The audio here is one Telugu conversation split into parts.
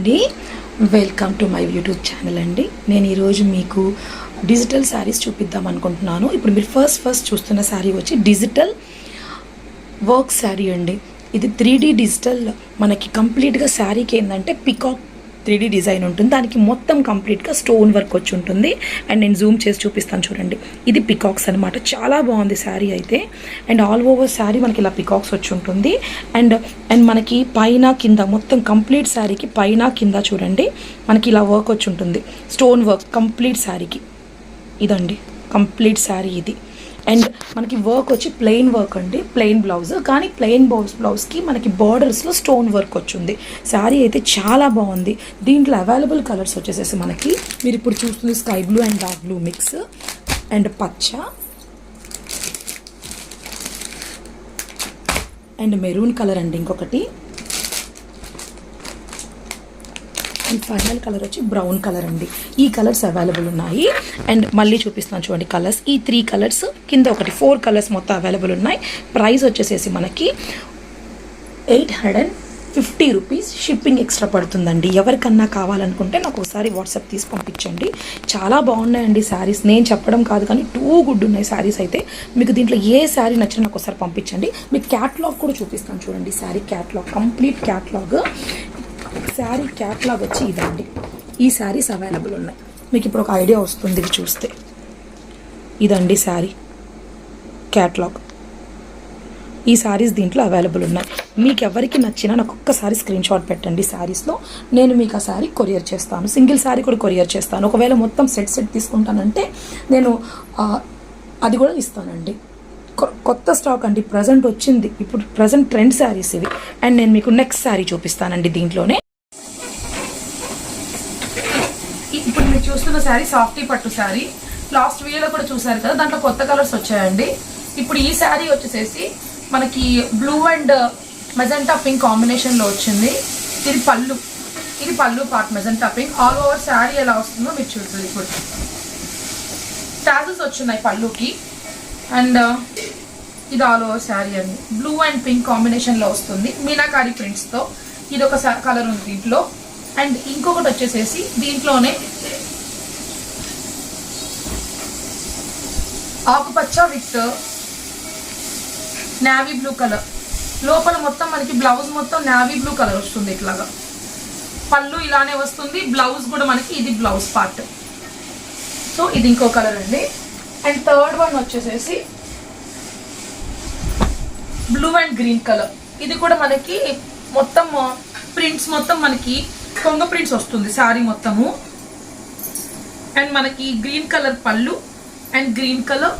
అండి. Welcome to my YouTube channel అండి. నేను ఈరోజు మీకు డిజిటల్ శారీస్ చూపిద్దాం అనుకుంటున్నాను. ఇప్పుడు మీరు ఫస్ట్ ఫస్ట్ చూస్తున్న శారీ వచ్చి డిజిటల్ వర్క్ శారీ అండి. ఇది త్రీ డిజిటల్ మనకి కంప్లీట్గా శారీకి ఏంటంటే పికాక్ త్రీ డిజైన్ ఉంటుంది. దానికి మొత్తం కంప్లీట్గా స్టోన్ వర్క్ వచ్చి ఉంటుంది. అండ్ నేను జూమ్ చేసి చూపిస్తాను చూడండి. ఇది పికాక్స్ అనమాట చాలా బాగుంది శారీ అయితే. అండ్ ఆల్ ఓవర్ శారీ మనకి ఇలా పికాక్స్ వచ్చి ఉంటుంది. అండ్ అండ్ మనకి పైన కింద మొత్తం కంప్లీట్ శారీకి పైన కింద చూడండి. మనకి ఇలా వర్క్ వచ్చి ఉంటుంది. స్టోన్ వర్క్ కంప్లీట్ శారీకి. ఇదండి. కంప్లీట్ శారీ ఇది. అండ్ మనకి వర్క్ వచ్చి ప్లెయిన్ వర్క్ అండి ప్లెయిన్ బ్లౌజ్. కానీ ప్లెయిన్ బ్లౌజ్ బ్లౌజ్కి మనకి బార్డర్స్లో స్టోన్ వర్క్ వచ్చింది. శారీ అయితే చాలా బాగుంది. దీంట్లో అవైలబుల్ కలర్స్ వచ్చేసేసి మనకి మీరు ఇప్పుడు చూస్తుంది sky blue and dark blue mix and పచ్చ అండ్ మెరూన్ కలర్ అండి ఇంకొకటి. అండ్ ఫైనల్ కలర్ వచ్చి బ్రౌన్ కలర్ అండి. ఈ కలర్స్ అవైలబుల్ ఉన్నాయి. అండ్ మళ్ళీ చూపిస్తాను చూడండి కలర్స్. ఈ త్రీ కలర్స్ కింద ఒకటి ఫోర్ కలర్స్ మొత్తం అవైలబుల్ ఉన్నాయి. ప్రైస్ వచ్చేసేసి మనకి eight hundred and fifty rupees shipping extra పడుతుందండి. ఎవరికన్నా కావాలనుకుంటే నాకు ఒకసారి వాట్సాప్ తీసి పంపించండి. చాలా బాగున్నాయండి శారీస్. నేను చెప్పడం కాదు కానీ టూ గుడ్ ఉన్నాయి శారీస్ అయితే. మీకు దీంట్లో ఏ శారీ నచ్చినా నాకు ఒకసారి పంపించండి. మీకు క్యాట్లాగ్ కూడా చూపిస్తాను చూడండి. Sari catalogue complete catalogue. Sari catalogue వచ్చి ఇదండి. ఈ శారీస్ అవైలబుల్ ఉన్నాయి. మీకు ఇప్పుడు ఒక ఐడియా వస్తుంది ఇవి చూస్తే. ఇదండి శారీ క్యాట్లాగ్. ఈ శారీస్ దీంట్లో అవైలబుల్ ఉన్నాయి. మీకు ఎవరికి నచ్చినా నాకు ఒక్కసారి స్క్రీన్ షాట్ పెట్టండి శారీస్లో. నేను మీకు ఆ శారీ కొరియర్ చేస్తాను. సింగిల్ శారీ కూడా కొరియర్ చేస్తాను. ఒకవేళ మొత్తం సెట్ సెట్ తీసుకుంటానంటే నేను అది కూడా ఇస్తానండి. కొత్త స్టాక్ అండి. ప్రజెంట్ వచ్చింది. ఇప్పుడు ప్రజెంట్ ట్రెండ్ శారీస్ ఇవి. అండ్ నేను మీకు నెక్స్ట్ శారీ చూపిస్తానండి దీంట్లోనే ఇప్పుడు మీరు చూస్తున్న శారీ సాఫ్టీ పట్టు శారీ లాస్ట్ వీడియోలో కూడా చూసారు కదా దాంట్లో కొత్త కలర్స్ వచ్చాయండి. ఇప్పుడు ఈ శారీ వచ్చేసేసి మనకి బ్లూ అండ్ మెజెంటా పింక్ కాంబినేషన్లో వచ్చింది. ఇది పళ్ళు. ఇది పళ్ళు part magenta pink all over sari ఎలా వస్తుందో మీరు చూడండి ఇప్పుడు. ట్యాజెస్ వచ్చున్నాయి పళ్ళుకి. అండ్ uh, ఇది ఆల్ ఓవర్ శారీ అండి. బ్లూ అండ్ పింక్ కాంబినేషన్లో వస్తుంది. మీనాకారి ప్రింట్స్తో ఇది ఒక కలర్ ఉంది దీంట్లో. అండ్ ఇంకొకటి వచ్చేసేసి దీంట్లోనే ఆకుపచ్చ విత్ నావీ బ్లూ కలర్ లోపల మొత్తం మనకి బ్లౌజ్ మొత్తం నావీ బ్లూ కలర్ వస్తుంది ఇట్లాగా. పళ్ళు ఇలానే వస్తుంది బ్లౌజ్ కూడా మనకి ఇది బ్లౌజ్ పార్ట్ సో ఇది ఇంకో కలర్ అండి. అండ్ థర్డ్ వన్ వచ్చేసేసి బ్లూ అండ్ గ్రీన్ కలర్ ఇది కూడా మనకి మొత్తం ప్రింట్స్ మొత్తం మనకి కొంగ ప్రింట్స్ వస్తుంది శారీ మొత్తము. అండ్ మనకి గ్రీన్ కలర్ పళ్ళు. అండ్ గ్రీన్ కలర్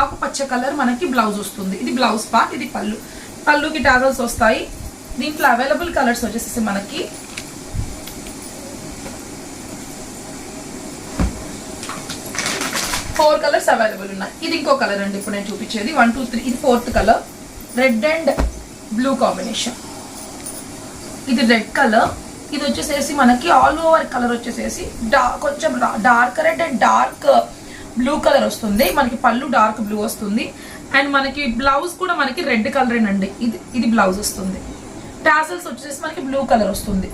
ఆకుపచ్చ కలర్ మనకి బ్లౌజ్ వస్తుంది. ఇది బ్లౌజ్ పార్ట్ ఇది పళ్ళు. పళ్ళుకి టాగల్స్ వస్తాయి. దీంట్లో అవైలబుల్ కలర్స్ వచ్చేసి మనకి ఫోర్ కలర్స్ అవైలబుల్ ఉన్నాయి. ఇది ఇంకో కలర్ అండి ఇప్పుడు నేను చూపించేది. వన్ టూ త్రీ ఇది fourth colour red and blue combination ఇది రెడ్ కలర్ ఇది వచ్చేసేసి మనకి ఆల్ ఓవర్ కలర్ వచ్చేసేసి డార్క్ కొంచెం dark red and dark blue colour వస్తుంది. మనకి పళ్ళు డార్క్ బ్లూ వస్తుంది. అండ్ మనకి బ్లౌజ్ కూడా మనకి రెడ్ కలరేనండి అండి. ఇది ఇది బ్లౌజ్ వస్తుంది. టాసల్స్ వచ్చేసి మనకి బ్లూ కలర్ వస్తుంది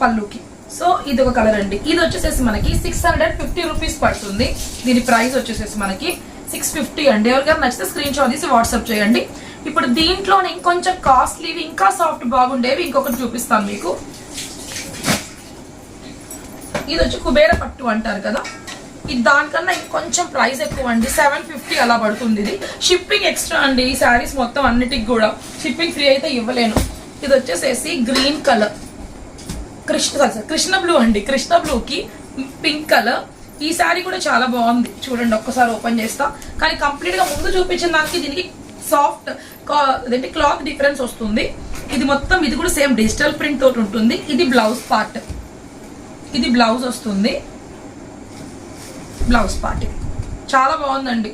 పళ్ళుకి. సో ఇది ఒక కలర్ అండి. ఇది వచ్చేసేసి మనకి సిక్స్ హండ్రెడ్ ఫిఫ్టీ రూపీస్ పడుతుంది. దీని ప్రైస్ వచ్చేసేసి మనకి సిక్స్ ఫిఫ్టీ అండి. ఎవరికైనా నచ్చితే స్క్రీన్ షాట్ తీసి వాట్సాప్ చేయండి. ఇప్పుడు దీంట్లోనే ఇంకొంచెం కాస్ట్లీవి ఇంకా సాఫ్ట్ బాగుండేవి ఇంకొకటి చూపిస్తాను మీకు. ఇది వచ్చి కుబేర పట్టు అంటారు కదా. ఇది దానికన్నా ఇంకొంచెం ప్రైస్ ఎక్కువ అండి. సెవెన్ ఫిఫ్టీ అలా పడుతుంది ఇది. షిప్పింగ్ ఎక్స్ట్రా అండి ఈ శారీస్ మొత్తం అన్నిటికి కూడా. షిప్పింగ్ ఫ్రీ అయితే ఇవ్వలేను. ఇది వచ్చేసేసి గ్రీన్ కలర్ కృష్ణ సార్ కృష్ణ బ్లూ అండి. కృష్ణ బ్లూకి పింక్ కలర్ ఈ శారీ కూడా చాలా బాగుంది. చూడండి ఒక్కసారి ఓపెన్ చేస్తా. కానీ కంప్లీట్గా ముందు చూపించిన దానికి దీనికి సాఫ్ట్ అదేంటి క్లాత్ డిఫరెన్స్ వస్తుంది. ఇది మొత్తం ఇది కూడా సేమ్ డిజిటల్ ప్రింట్ తోటి ఉంటుంది. ఇది బ్లౌజ్ పార్ట్ ఇది బ్లౌజ్ వస్తుంది. బ్లౌజ్ పార్టీ. చాలా బాగుందండి.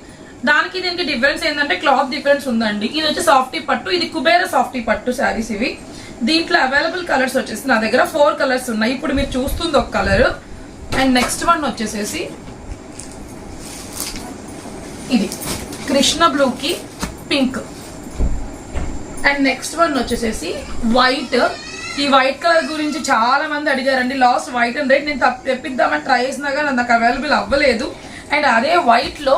దానికి దీనికి డిఫరెన్స్ ఏంటంటే క్లాత్ డిఫరెన్స్ ఉందండి. ఇది వచ్చి సాఫ్టీ పట్టు ఇది కుబేర సాఫ్టీ పట్టు శారీస్ ఇవి. దీంట్లో అవైలబుల్ కలర్స్ వచ్చేసి నా దగ్గర ఫోర్ కలర్స్ ఉన్నాయి. ఇప్పుడు మీరు చూస్తుంది ఒక కలర్ అండ్ నెక్స్ట్ వన్ వచ్చేసేసి ఇది. కృష్ణ బ్లూకి పింక్ అండ్ నెక్స్ట్ వన్ వచ్చేసేసి వైట్ ఈ వైట్ కలర్ గురించి చాలా మంది అడిగారండి. లాస్ట్ వైట్ అండ్ రెడ్ నేను తెప్పిద్దామని ట్రై చేసినా కానీ నాకు అవైలబుల్ అవ్వలేదు. అండ్ అదే వైట్లో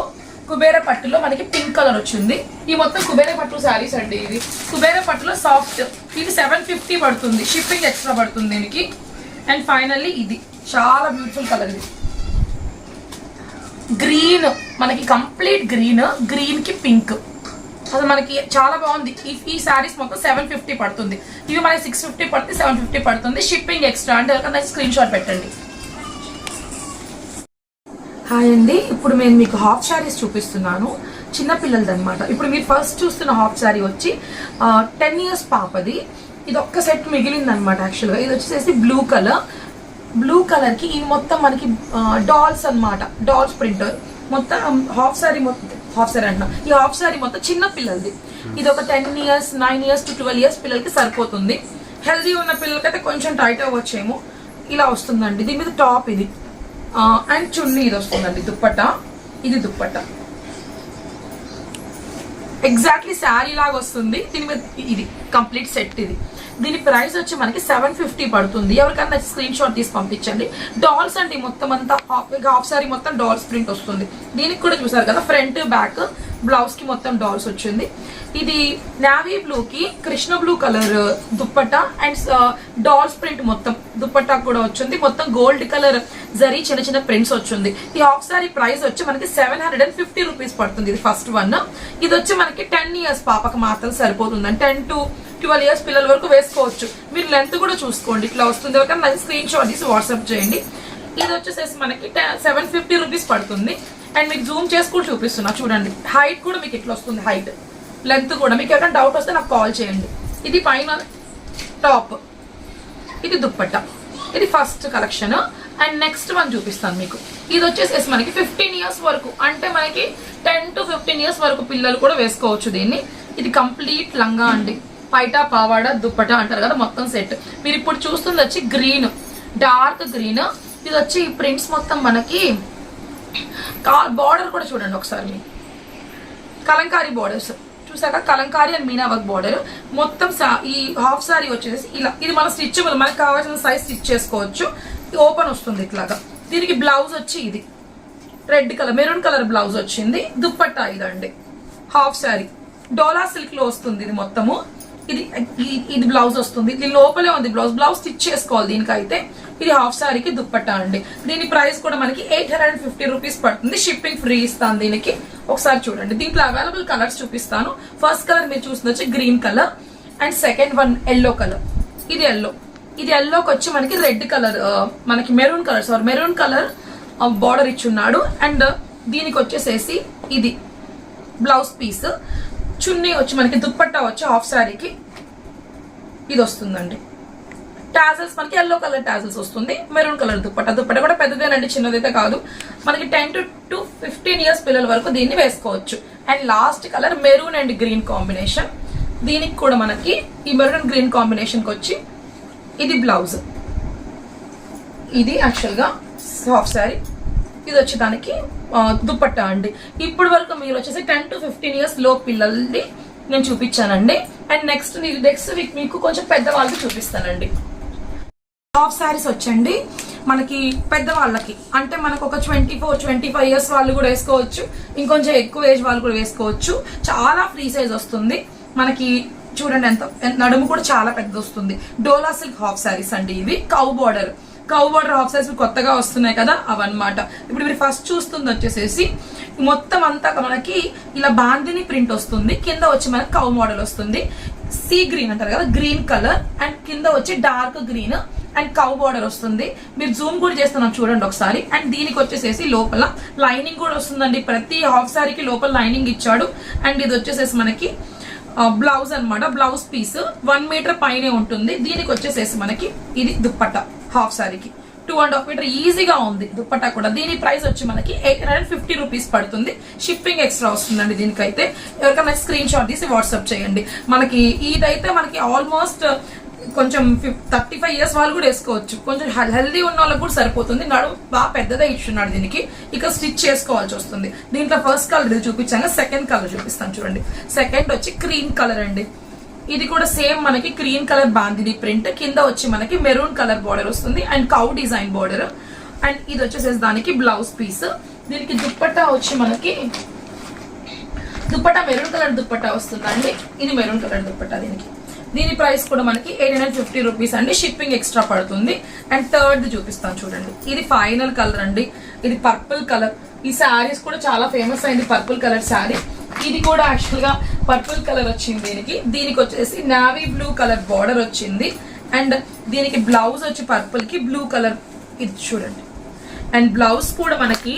కుబేర పట్టులో మనకి పింక్ కలర్ వచ్చింది. ఈ మొత్తం కుబేర పట్టు శారీస్ అండి ఇది కుబేర పట్టులో సాఫ్ట్ ఇది సెవెన్ ఫిఫ్టీ పడుతుంది. షిప్పింగ్ ఎక్స్ట్రా పడుతుంది దీనికి. అండ్ ఫైనల్లీ ఇది. చాలా బ్యూటిఫుల్ కలర్ ఇది. గ్రీన్ మనకి కంప్లీట్ గ్రీన్ గ్రీన్కి పింక్ అసలు మనకి చాలా బాగుంది. ఈ శారీస్ మొత్తం సెవెన్ ఫిఫ్టీ పడుతుంది. ఇవి మనకి సిక్స్ ఫిఫ్టీ పడితే సెవెన్ ఫిఫ్టీ పడుతుంది. షిప్పింగ్ ఎక్స్ట్రా అంటే ఎవరికైనా స్క్రీన్ షాట్ పెట్టండి. హాయ్ అండి. ఇప్పుడు నేను మీకు హాఫ్ శారీస్ చూపిస్తున్నాను. చిన్నపిల్లలది అనమాట ఇప్పుడు మీరు ఫస్ట్ చూస్తున్న హాఫ్ శారీ వచ్చి టెన్ ఇయర్స్ పాపది ఇది ఒక్క సెట్ మిగిలింది అనమాట యాక్చువల్గా ఇది వచ్చేసి బ్లూ కలర్ బ్లూ కలర్కి ఇది మొత్తం మనకి డాల్స్ అన్నమాట. డాల్స్ ప్రింటర్ మొత్తం um, హాఫ్ సారీ మొత్తం హాఫ్ సారీ అంటున్నా. ఈ హాఫ్ సారీ మొత్తం చిన్న పిల్లలది. ఇది ఒక ten years nine years to twelve years పిల్లలకి సరిపోతుంది. హెల్దీ ఉన్న పిల్లలకైతే కొంచెం టైట్ అవ్వచ్చేమో. ఇలా వస్తుందండి. దీని మీద టాప్ ఇది. అండ్ చున్నీ ఇది వస్తుందండి. దుప్పట? ఇది దుప్పట. ఎగ్జాక్ట్లీ శారీ లాగా వస్తుంది. దీని మీద ఇది. కంప్లీట్ సెట్ ఇది. దీని ప్రైస్ వచ్చి మనకి సెవెన్ ఫిఫ్టీ పడుతుంది. ఎవరికైనా స్క్రీన్ షాట్ తీసి పంపించండి. డాల్స్ అండి మొత్తం అంతా. హాఫ్ హాఫ్ సారీ మొత్తం డాల్స్ ప్రింట్ వస్తుంది. దీనికి కూడా చూసారు కదా ఫ్రంట్ బ్యాక్ బ్లౌజ్కి మొత్తం డాల్స్ వచ్చింది. ఇది నావీ బ్లూ కి Krishna blue colour dupatta and dolls print మొత్తం దుప్పట్టా కూడా వచ్చింది. మొత్తం గోల్డ్ కలర్ జరీ చిన్న చిన్న ప్రింట్స్ వచ్చింది. ఈ హాఫ్ సారీ ప్రైస్ వచ్చి మనకి seven hundred and fifty rupees పడుతుంది. ఇది ఫస్ట్ వన్ ఇది వచ్చి మనకి టెన్ ఇయర్స్ పాపకు మాత్రం సరిపోతుంది టెన్ టు ట్వెల్వ్ ఇయర్స్ పిల్లల వరకు వేసుకోవచ్చు. మీరు లెంత్ కూడా చూసుకోండి. ఇట్లా వస్తుంది. ఎవరికైనా స్క్రీన్ షాట్ తీసి వాట్సాప్ చేయండి. ఇది వచ్చేసేసి మనకి సెవెన్ ఫిఫ్టీ రూపీస్ పడుతుంది. అండ్ మీకు జూమ్ చేసి కూడా చూపిస్తున్నా. చూడండి. హైట్ కూడా మీకు ఇట్లా వస్తుంది. హైట్ లెంత్ కూడా. మీకు ఎవరైనా డౌట్ వస్తే నాకు కాల్ చేయండి. ఇది పైన టాప్ ఇది దుప్పట్ట. ఇది first collection and next one చూపిస్తాను మీకు. ఇది వచ్చేసేసి మనకి ఫిఫ్టీన్ ఇయర్స్ వరకు. అంటే మనకి టెన్ టు ఫిఫ్టీన్ ఇయర్స్ వరకు పిల్లలు కూడా వేసుకోవచ్చు దీన్ని. ఇది కంప్లీట్ లంగా అండి. పైట పావాడ దుప్పట అంటారు కదా మొత్తం సెట్ మీరు ఇప్పుడు చూస్తుంది వచ్చి గ్రీన్ డార్క్ గ్రీన్ ఇది వచ్చి ప్రింట్స్ మొత్తం మనకి బార్డర్ కూడా చూడండి ఒకసారి. మీ కలంకారీ బార్డర్స్ చూసాక Kalamkari and meena work border మొత్తం సా- ఈ హాఫ్ సారీ వచ్చేసి ఇలా ఇది మన స్టిచ్బుల్ మనకి కావాల్సిన సైజ్ స్టిచ్ చేసుకోవచ్చు. ఓపెన్ వస్తుంది ఇట్లాగా. దీనికి బ్లౌజ్ వచ్చి ఇది. Red colour maroon colour blouse వచ్చింది. దుప్పట్టా ఇదండి. హాఫ్ శారీ డోలా సిల్క్లో వస్తుంది ఇది మొత్తము. ఇది ఇది బ్లౌజ్ వస్తుంది. దీని లోపలే ఉంది బ్లౌజ్ బ్లౌజ్ స్టిచ్ చేసుకోవాలి దీనికైతే. ఇది హాఫ్ సారీకి దుప్పట్టా అండి. దీని ప్రైస్ కూడా మనకి ఎయిట్ హండ్రెడ్ ఫిఫ్టీ రూపీస్ పడుతుంది. షిప్పింగ్ ఫ్రీ ఇస్తాను దీనికి. ఒకసారి చూడండి. దీంట్లో అవైలబుల్ కలర్స్ చూపిస్తాను. ఫస్ట్ కలర్ మీరు చూస్తుంది వచ్చి green colour and second one yellow colour ఇది ఎల్లో ఇది ఎల్లోకి వచ్చి మనకి రెడ్ కలర్ uh, మనకి maroon colour sorry maroon colour border ఇచ్చున్నాడు and దీనికి వచ్చేసేసి ఇది బ్లౌజ్ పీస్ చున్నీ వచ్చి మనకి దుప్పట్టా వచ్చి హాఫ్ శారీకి ఇది వస్తుందండి. టాజల్స్ మనకి ఎల్లో కలర్ టాజల్స్ వస్తుంది. Maroon colour dupatta. దుప్పట కూడా పెద్దదేనండి చిన్నదైతే కాదు. మనకి ten to to fifteen years పిల్లల వరకు దీన్ని వేసుకోవచ్చు. And last colour maroon and green combination దీనికి కూడా మనకి ఈ మెరూన్ గ్రీన్ కాంబినేషన్కి వచ్చి ఇది బ్లౌజ్ ఇది యాక్చువల్గా హాఫ్ శారీ ఇది వచ్చి దుప్పట్టా అండి? ఇప్పుడు వరకు మీరు వచ్చేసి టెన్ టు ఫిఫ్టీన్ ఇయర్స్లో పిల్లల్ని నేను చూపించానండి. అండ్ నెక్స్ట్ నెక్స్ట్ వీక్ మీకు కొంచెం పెద్దవాళ్ళకి చూపిస్తానండి. హాఫ్ శారీస్ వచ్చండి. మనకి పెద్దవాళ్ళకి అంటే మనకు ఒక twenty four twenty five years వాళ్ళు కూడా వేసుకోవచ్చు. ఇంకొంచెం ఎక్కువ ఏజ్ వాళ్ళు కూడా వేసుకోవచ్చు. చాలా ఫ్రీ సైజ్ వస్తుంది. మనకి చూడండి ఎంత ఎంత- నడుము కూడా చాలా పెద్ద వస్తుంది డోలా సిల్క్ హాఫ్ శారీస్ అండి ఇవి. Cow border cow border half size కొత్తగా వస్తున్నాయి కదా అవన్నమాట. ఇప్పుడు మీరు ఫస్ట్ చూస్తుంది వచ్చేసేసి మొత్తం అంతా మనకి ఇలా బాందిని ప్రింట్ వస్తుంది కింద వచ్చి మనకి కౌ మోడల్ వస్తుంది. సీ గ్రీన్ అంటారు కదా గ్రీన్ కలర్ అండ్ కింద వచ్చి dark green and cow border వస్తుంది. మీరు జూమ్ కూడా చేస్తున్నాం చూడండి ఒకసారి. అండ్ దీనికి వచ్చేసేసి లోపల లైనింగ్ కూడా వస్తుందండి. ప్రతి హాఫ్ సారీకి లోపల లైనింగ్ ఇచ్చాడు. అండ్ ఇది వచ్చేసేసి మనకి బ్లౌజ్ అన్నమాట. బ్లౌజ్ పీస్ వన్ మీటర్ పైనే ఉంటుంది. దీనికి వచ్చేసేసి మనకి ఇది దుప్పట్ట. హాఫ్ సారీకి. టూ అండ్ హాఫ్ మీటర్ ఈజీగా ఉంది. దుప్పట్టా కూడా. దీని ప్రైస్ వచ్చి మనకి ఎయిట్ హండ్రెడ్ ఫిఫ్టీ రూపీస్ పడుతుంది. షిప్పింగ్ ఎక్స్ట్రా వస్తుందండి దీనికైతే. ఎవరికైనా స్క్రీన్ షాట్ తీసి వాట్సాప్ చేయండి. మనకి ఇదైతే మనకి ఆల్మోస్ట్ uh, కొంచెం థర్టీ ఫైవ్ ఇయర్స్ వాళ్ళు కూడా వేసుకోవచ్చు. కొంచెం హెల్దీ ఉన్న వాళ్ళకి కూడా సరిపోతుంది. నడు బాగా పెద్దదే ఇచ్చున్నాడు దీనికి. ఇక స్టిచ్ చేసుకోవాల్సి వస్తుంది. దీంట్లో ఫస్ట్ కలర్ ఇది సెకండ్ కలర్ చూపిస్తాను చూడండి. సెకండ్ వచ్చి క్రీమ్ కలర్ అండి. ఇది కూడా సేమ్ మనకి క్రీమ్ కలర్ బాందిని ప్రింట్. కింద వచ్చి మనకి మెరూన్ కలర్ బార్డర్ వస్తుంది and cow design border and ఇది వచ్చేసేసి దానికి బ్లౌజ్ పీస్ దీనికి దుప్పట్టా వచ్చి మనకి దుప్పటా మెరూన్ కలర్ దుప్పట్టా వస్తుందండి. ఇది మెరూన్ కలర్ దుప్పట్టా దీనికి. దీని ప్రైస్ కూడా మనకి ఎయిట్ హండ్రెడ్ ఫిఫ్టీ రూపీస్ అండి. షిప్పింగ్ ఎక్స్ట్రా పడుతుంది. అండ్ థర్డ్ చూపిస్తాను చూడండి. ఇది ఫైనల్ కలర్ అండి. ఇది పర్పుల్ కలర్ ఈ శారీస్ కూడా చాలా ఫేమస్ అయింది పర్పుల్ కలర్ శారీ ఇది కూడా యాక్చువల్గా పర్పుల్ కలర్ వచ్చింది దీనికి. దీనికి వచ్చేసి నావీ బ్లూ కలర్ బార్డర్ వచ్చింది. అండ్ దీనికి బ్లౌజ్ వచ్చి పర్పుల్కి బ్లూ కలర్ ఇది చూడండి. అండ్ బ్లౌజ్ కూడా మనకి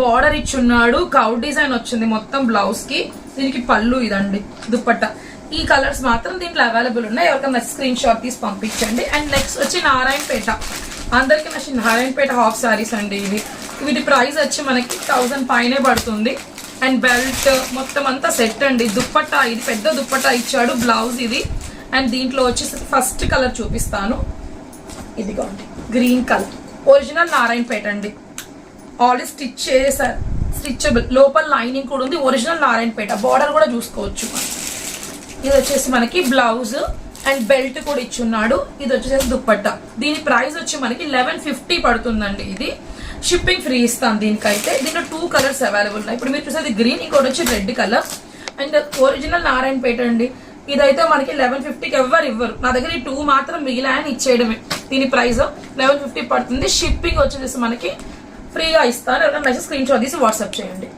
బార్డర్ ఇచ్చున్నాడు. కౌ డిజైన్ వచ్చింది మొత్తం బ్లౌజ్కి. దీనికి పళ్ళు ఇదండి. దుప్పట్ట. ఈ కలర్స్ మాత్రం దీంట్లో అవైలబుల్ ఉన్నాయి. ఎవరికైనా స్క్రీన్ షాట్ తీసి పంపించండి. అండ్ నెక్స్ట్ వచ్చి నారాయణపేట. అందరికి నచ్చిన నారాయణపేట హాఫ్ సారీస్ అండి ఇవి. వీటి ప్రైస్ వచ్చి మనకి థౌజండ్ పైనే పడుతుంది. అండ్ బెల్ట్ మొత్తం అంతా సెట్ అండి. దుప్పట్టా ఇది పెద్ద దుప్పట్టా ఇచ్చాడు బ్లౌజ్ ఇది. అండ్ దీంట్లో వచ్చేసి ఫస్ట్ కలర్ చూపిస్తాను. ఇదిగోండి గ్రీన్ కలర్ ఒరిజినల్ నారాయణపేట అండి. ఆల్రెడీ స్టిచ్ చేశారు. స్టిచబుల్ లోపల లైనింగ్ కూడా ఉంది. ఒరిజినల్ నారాయణపేట. బార్డర్ కూడా చూసుకోవచ్చు. మనం. ఇది వచ్చేసి మనకి బ్లౌజ్ అండ్ బెల్ట్ కూడా ఇచ్చున్నాడు. ఇది వచ్చేసి దుప్పట్ట. దీని ప్రైస్ వచ్చి మనకి లెవెన్ ఫిఫ్టీ పడుతుందండి ఇది. షిప్పింగ్ ఫ్రీ ఇస్తాను దీనికైతే. దీంట్లో టూ కలర్స్ అవైలబుల్ ఉన్నాయి. ఇప్పుడు మీరు చూసేది గ్రీన్ ఇంకోటి వచ్చి red colour and original Narayanpet అండి. ఇదైతే మనకి లెవెన్ ఫిఫ్టీకి ఎవ్వరు ఇవ్వరు. నా దగ్గర ఈ టూ మాత్రం మిగిలాయని ఇచ్చేయడమే. దీని ప్రైస్ లెవెన్ ఫిఫ్టీ పడుతుంది. షిప్పింగ్ వచ్చేసి మనకి ఫ్రీగా ఇస్తాను. ఎవరైనా మెసేజ్ స్క్రీన్ షాట్ తీసి వాట్సాప్ చేయండి.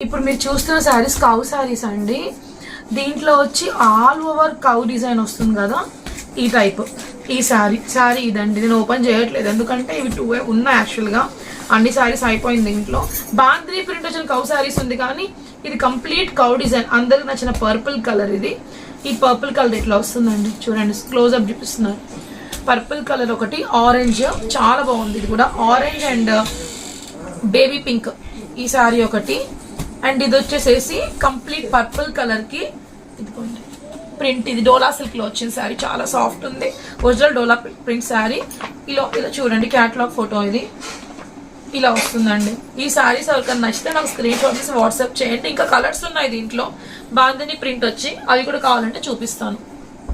ఇప్పుడు మీరు చూస్తున్న శారీస్ కౌ శారీస్ అండి. దీంట్లో వచ్చి ఆల్ ఓవర్ కౌ డిజైన్ వస్తుంది కదా ఈ టైప్. ఈ శారీ శారీ ఇదండి. నేను ఓపెన్ చేయట్లేదు. ఎందుకంటే ఇవి టూ ఉన్నాయి యాక్చువల్గా అన్ని శారీస్ అయిపోయింది దీంట్లో. బాంద్రీ ప్రింట్ వచ్చిన కౌ శారీస్ ఉంది కానీ ఇది కంప్లీట్ కౌ డిజైన్. అందరికి నచ్చిన పర్పుల్ కలర్ ఇది. ఈ పర్పుల్ కలర్ ఇట్లా వస్తుందండి? చూడండి. క్లోజ్ అప్ చూపిస్తున్నారు. పర్పుల్ కలర్ ఒకటి ఆరెంజ్ చాలా బాగుంది ఇది కూడా. ఆరెంజ్ అండ్ బేబీ పింక్ ఈ శారీ ఒకటి. అండ్ ఇది వచ్చేసేసి కంప్లీట్ పర్పుల్ కలర్కి ఇదిగోండి. ప్రింట్ ఇది డోలా సిల్క్లో వచ్చిన శారీ చాలా సాఫ్ట్ ఉంది. ఒరిజినల్ డోలా ప్రింట్ శారీ ఇలా ఇలా చూడండి క్యాటలాగ్ ఫోటో ఇది. ఇలా వస్తుందండి. ఈ శారీస్ ఎవరికైనా నచ్చితే నాకు స్క్రీన్ షాట్ తీసి వాట్సాప్ చేయండి. ఇంకా కలర్స్ ఉన్నాయి దీంట్లో. బాగుందని ప్రింట్ వచ్చి అవి కూడా కావాలంటే చూపిస్తాను.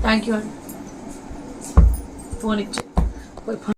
థ్యాంక్ యూ అండి. ఫోన్ ఇచ్చి